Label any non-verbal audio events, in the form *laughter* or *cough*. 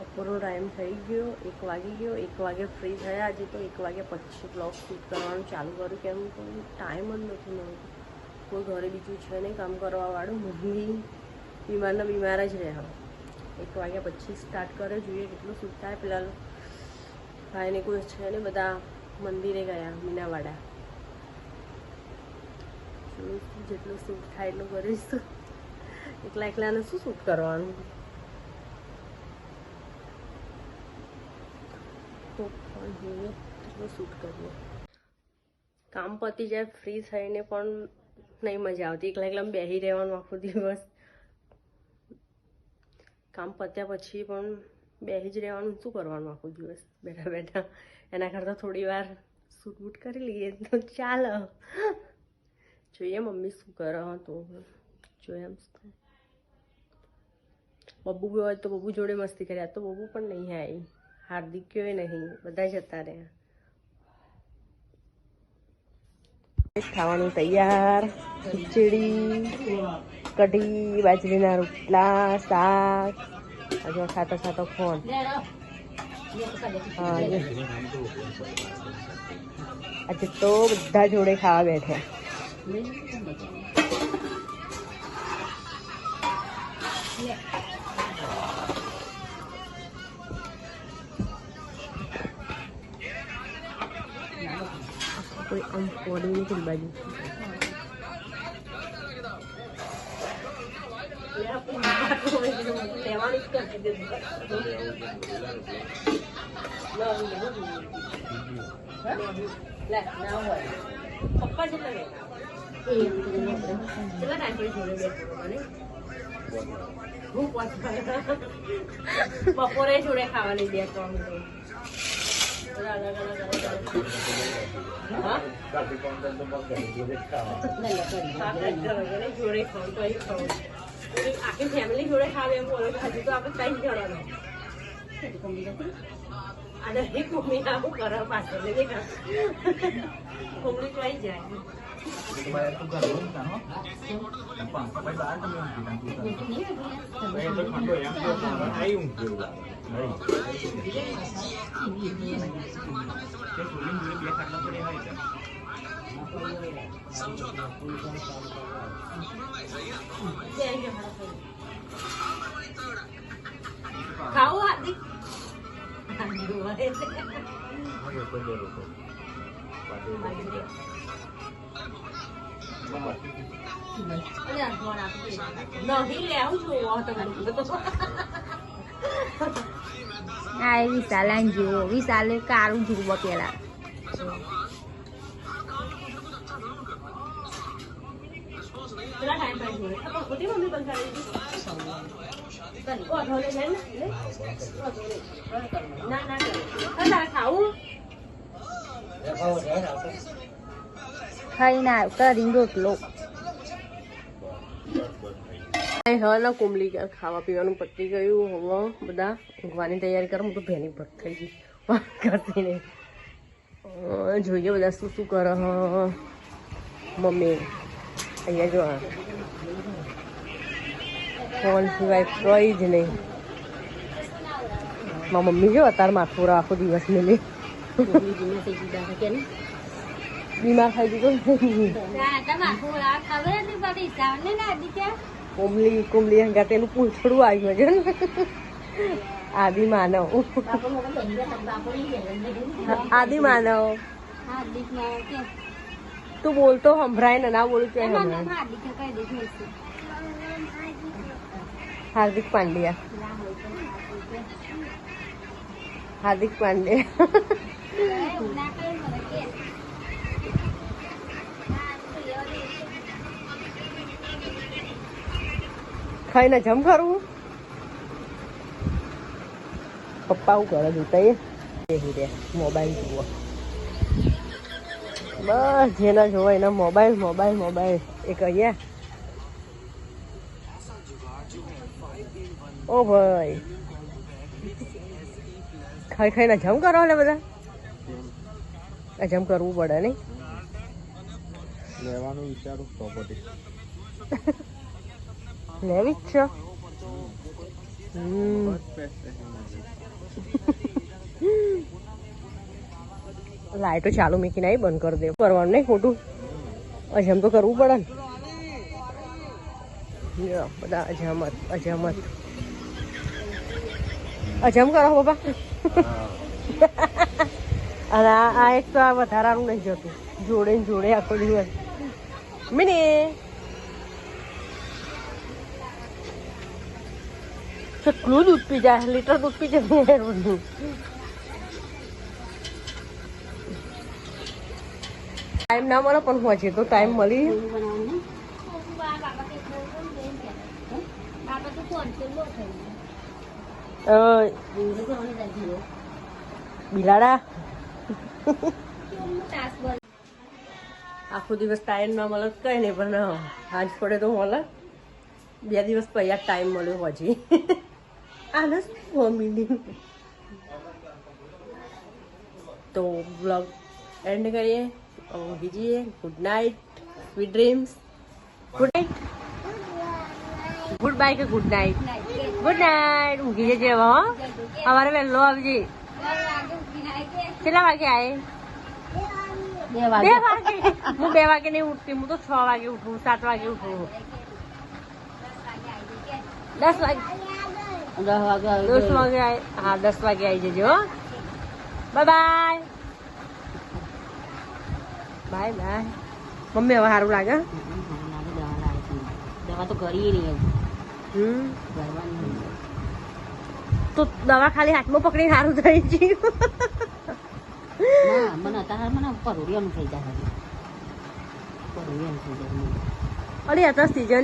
બપોરનો ટાઈમ થઈ ગયો, એક વાગી ગયો, એક વાગે ફ્રી થયા. આજે તો એક વાગે પછી બ્લોગ શૂટ કરવાનું ચાલુ કર્યું. કેમ કોઈ ટાઈમ જ નથી મળતો. કોઈ ઘરે બીજું છે નહીં કામ કરવાવાળું. મમ્મી બીમારના બીમાર જ રહે એક વાગ્યા પછી સ્ટાર્ટ કરે. જોઈએ કેટલું શૂટ થાય. પેલા ભાઈને કોઈ છે ને બધા મંદિરે ગયા, મીનાવાડા. જેટલું શૂટ થાય એટલું કરીશ એકલા એકલાને શું શૂટ કરવાનું? તો પણ જોઈએ કેટલું શૂટ કરીએ કામ પતી જાય ફ્રી થઈને પણ નહીં મજા આવતી. એકલા એકલા બેસી રહેવાનું આખો દિવસ. કામ પત્યા પછી પણ બેસી જ રહેવાનું. શું કરવાનું આખો દિવસ? બેઠા બેઠા. એના કરતાં થોડી વાર શૂટ બૂટ કરી લઈએ તો ચાલો. જોઈએ મમ્મી શું કરે તો. જોઈએ એમ બબ્બુ હોય તો બબ્બુ જોડે મસ્તી કરી. આ તો બબ્બુ પણ નહીં આવી હાર્દિક કયો નહીં? બધા જતા રહ્યા. ખાવાનું તૈયાર. ખીચડી, કઢી, બાજરીના રોટલા, શાક. હજુ ખાતો ખાતો ફોન. આજે તો બધા જોડે ખાવા બેઠા. કોઈ આમ પોડી નીકળી બાજુ. પપ્પા પહોંચવા. બપોરે જોડે ખાવાની બે ત્રણ જોડે ખાવું તો ખાવું આખી ફેમિલી જોડે ખાવે એમ બોલો હજુ તો આપણે કઈ જણાનો અને એક મમ્મી આવું કરવા પાછળ મમ્મી તો આવી જાય. supaya aku gak lupa kan gampang sampai saat itu yang bilang kita saya itu kondo yang dia sama ayung juga समझौता खाओ आदि Hãy subscribe cho kênh Ghiền Mì Gõ Để không bỏ lỡ những video hấp dẫn કાળું જુઓ પેલા કેટલા time પછી જોડે ખોટી મમ્મી બંધ કરી દીધી ઓ ધોલે જાય ને લે. ઓ ધોલે. ના ના કરે તારે ખાવું ખાઈને આવ્યો કરીને રોટલો. હા ના કુંબલી ગયા ખાવા પીવાનું પતી ગયું હવે બધા ઊંઘવાની તૈયારી કરો હું તો ભેની ભર થઈ ગઈ. કરતી નહીં. જોઈએ બધા શું શું કરે મમ્મી અહીંયા જો. ફોન સિવાય કઈ જ નહીં. મારા મમ્મી જો અત્યારે માથું આખો દિવસ મેલી. બીમાર થઈ ગયું કુંબલી કુંબલી હંગાતે એનું થોડું આવ્યું છે ને. આદિ માનવ. આદિ માનવ. તું બોલતો સંભળાય ને ના બોલું કે હાર્દિક પાંડ્યા. હાર્દિક પાંડ્યા. ખાઈને જમ કરવું પપ્પા હું કરે જોતા એ મોબાઈલ જુઓ. બસ જેના જોવા એના મોબાઈલ મોબાઈલ મોબાઈલ. એ કહીએ. ઓ ભાઈ. ખાઈ ખાઈને જમ કરો ને બધા? આ જમ કરવું પડે નહીં? લેવાનું વિચારું પ્રોપર્ટી *laughs* જ છે હમ. લાઈટો ચાલુ મૂકીને આવી બંધ કરી દે. કરવાનું નહીં ખોટું. અજમ તો કરવું પડે ને. બધા અજામત અજામત અજમ કરો બાપા. અને આ એક તો આ વધારાનું નહીં જતું. જોડે જોડે આખો દિવસ. મિની! કેટલું દૂધ પી જાય, લીટર દૂધ પી જાય રોજનું ટાઈમ ના મળે પણ હોજે, તો ટાઈમ મળી બિલાડા. આખો દિવસ ટાઈમ ના મળે કઈ નહીં, પણ આજ પડે તો મળે. બે દિવસ પહેલા ટાઈમ મળ્યો હજી. આને શું મિનિંગ તો બ્લોગ એન્ડ કરીએ ઊંઘી જઈએ good night sweet dreams good night good bye કે ગુડ નાઇટ ગુડ નાઇટ ઊંઘી જજે હવે હો અમારે વહેલો આવજે કેટલા વાગે આયે બે વાગે હું બે વાગે નહીં ઉઠતી હું તો છ વાગે ઉઠું સાત વાગે ઉઠું દસ વાગે દસ વાગે હા દસ વાગે આવી જજો bye bye bye bye. Mummy હવે સારું લાગે? દવા તો કરી હમ. તો દવા ખાલી હાથમાં પકડીને સારું થઈ ગયું. મને અત્યારે મને થઈ જાય પરોડિયાનું થઈ જાય. અરે આ સીઝન